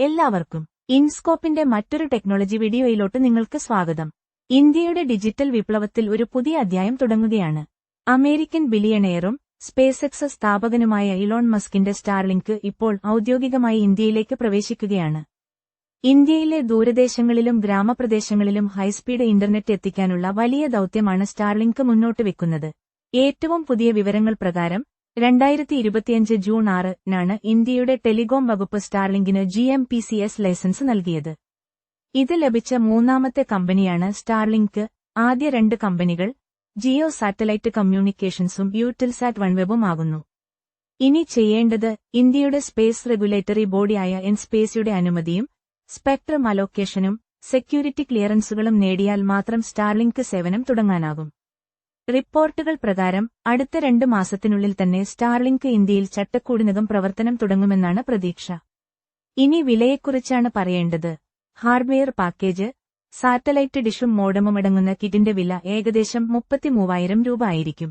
എല്ലാവർക്കും ഇൻസ്കോപ്പിന്റെ മറ്റൊരു ടെക്നോളജി വീഡിയോയിലോട്ട് നിങ്ങൾക്ക് സ്വാഗതം. ഇന്ത്യയുടെ ഡിജിറ്റൽ വിപ്ലവത്തിൽ ഒരു പുതിയ അധ്യായം തുടങ്ങുകയാണ്. അമേരിക്കൻ ബിലിയണയറും സ്പേസ് എക്സ് സ്ഥാപകനുമായ ഇലോൺ മസ്കിന്റെ സ്റ്റാർലിങ്ക് ഇപ്പോൾ ഔദ്യോഗികമായി ഇന്ത്യയിലേക്ക് പ്രവേശിക്കുകയാണ്. ഇന്ത്യയിലെ ദൂരദേശങ്ങളിലും ഗ്രാമപ്രദേശങ്ങളിലും ഹൈസ്പീഡ് ഇന്റർനെറ്റ് എത്തിക്കാനുള്ള വലിയ ദൌത്യമാണ് സ്റ്റാർലിങ്ക് മുന്നോട്ട് വെക്കുന്നത്. ഏറ്റവും പുതിയ വിവരങ്ങൾ പ്രകാരം രണ്ടായിരത്തി ഇരുപത്തിയഞ്ച് ജൂൺ ആറിനാണ് ഇന്ത്യയുടെ ടെലികോം വകുപ്പ് സ്റ്റാർലിങ്കിന് G M P C S licence നൽകിയത്. ഇത് ലഭിച്ച മൂന്നാമത്തെ കമ്പനിയാണ് സ്റ്റാർലിങ്ക് ആദ്യ രണ്ട് കമ്പനികൾ ജിയോ സാറ്റലൈറ്റ് കമ്മ്യൂണിക്കേഷൻസും യൂട്ടിൽസാറ്റ് വൺവെബും ആകുന്നു ഇനി ചെയ്യേണ്ടത് ഇന്ത്യയുടെ സ്പേസ് റെഗുലേറ്ററി ബോഡിയായ എൻ സ്പേസിയുടെ അനുമതിയും സ്പെക്ട്രം അലോക്കേഷനും സെക്യൂരിറ്റി ക്ലിയറൻസുകളും നേടിയാൽ മാത്രം സ്റ്റാർലിങ്ക് സേവനം തുടങ്ങാനാകും. റിപ്പോർട്ടുകൾ പ്രകാരം അടുത്ത രണ്ട് മാസത്തിനുള്ളിൽ തന്നെ സ്റ്റാർലിങ്ക് ഇന്ത്യയിൽ ചട്ടക്കൂടിനകം പ്രവർത്തനം തുടങ്ങുമെന്നാണ് പ്രതീക്ഷ. ഇനി വിലയെക്കുറിച്ചാണ് പറയേണ്ടത്. ഹാർഡ്വെയർ പാക്കേജ് സാറ്റലൈറ്റ് ഡിഷും മോഡമും അടങ്ങുന്ന കിറ്റിന്റെ വില ഏകദേശം മുപ്പത്തിമൂവായിരം രൂപ ആയിരിക്കും.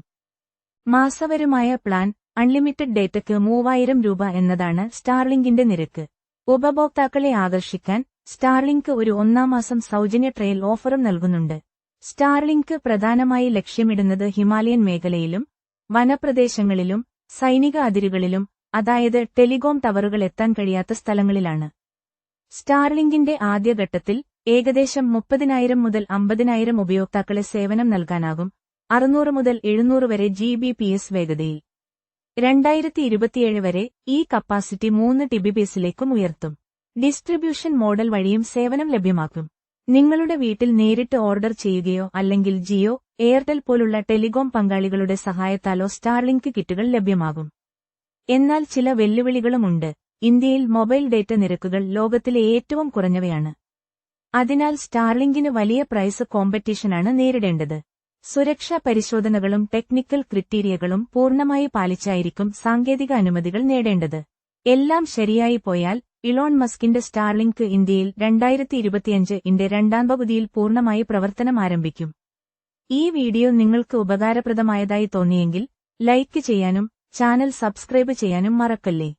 മാസവരുമായ പ്ലാൻ അൺലിമിറ്റഡ് ഡേറ്റയ്ക്ക് മൂവായിരം രൂപ എന്നതാണ് സ്റ്റാർലിങ്കിന്റെ നിരക്ക്. ഉപഭോക്താക്കളെ ആകർഷിക്കാൻ സ്റ്റാർലിങ്ക് ഒരു ഒന്നാം മാസം സൗജന്യ ട്രയൽ ഓഫറും നൽകുന്നുണ്ട്. സ്റ്റാർലിങ്ക് പ്രധാനമായി ലക്ഷ്യമിടുന്നത് ഹിമാലയൻ മേഖലയിലും വനപ്രദേശങ്ങളിലും സൈനിക അതിരുകളിലും അതായത് ടെലികോം ടവറുകൾ എത്താൻ കഴിയാത്ത സ്ഥലങ്ങളിലാണ്. സ്റ്റാർലിങ്കിന്റെ ആദ്യഘട്ടത്തിൽ ഏകദേശം മുപ്പതിനായിരം മുതൽ അമ്പതിനായിരം ഉപയോക്താക്കളെ സേവനം നൽകാനാകും അറുന്നൂറ് മുതൽ എഴുന്നൂറ് വരെ ജി ബി പി എസ് വേഗതയിൽ. രണ്ടായിരത്തി ഇരുപത്തിയേഴ് വരെ ഈ കപ്പാസിറ്റി മൂന്ന് ടിബിബിഎസിലേക്കും ഉയർത്തും. ഡിസ്ട്രിബ്യൂഷൻ മോഡൽ വഴിയും സേവനം ലഭ്യമാക്കും. നിങ്ങളുടെ വീട്ടിൽ നേരിട്ട് ഓർഡർ ചെയ്യുകയോ അല്ലെങ്കിൽ ജിയോ എയർടെൽ പോലുള്ള ടെലികോം പങ്കാളികളുടെ സഹായത്താലോ സ്റ്റാർലിങ്ക് കിറ്റുകൾ ലഭ്യമാകും. എന്നാൽ ചില വെല്ലുവിളികളുമുണ്ട്. ഇന്ത്യയിൽ മൊബൈൽ ഡേറ്റ നിരക്കുകൾ ലോകത്തിലെ ഏറ്റവും കുറഞ്ഞവയാണ്. അതിനാൽ സ്റ്റാർലിങ്കിന് വലിയ പ്രൈസ് കോമ്പറ്റീഷനാണ് നേരിടേണ്ടത്. സുരക്ഷാ പരിശോധനകളും ടെക്നിക്കൽ ക്രിറ്റീരിയകളും പൂർണമായി പാലിച്ചായിരിക്കും സാങ്കേതിക അനുമതികൾ നേടേണ്ടത്. എല്ലാം ശരിയായി പോയാൽ ഇലോൺ മസ്കിന്റെ സ്റ്റാർലിങ്ക് ഇന്ത്യയിൽ രണ്ടായിരത്തി ഇരുപത്തിയഞ്ച് ഇന്റെ രണ്ടാം പകുതിയിൽ പൂർണമായി പ്രവർത്തനം ആരംഭിക്കും. ഈ വീഡിയോ നിങ്ങൾക്ക് ഉപകാരപ്രദമായതായി തോന്നിയെങ്കിൽ ലൈക്ക് ചെയ്യാനും ചാനൽ സബ്സ്ക്രൈബ് ചെയ്യാനും മറക്കല്ലേ?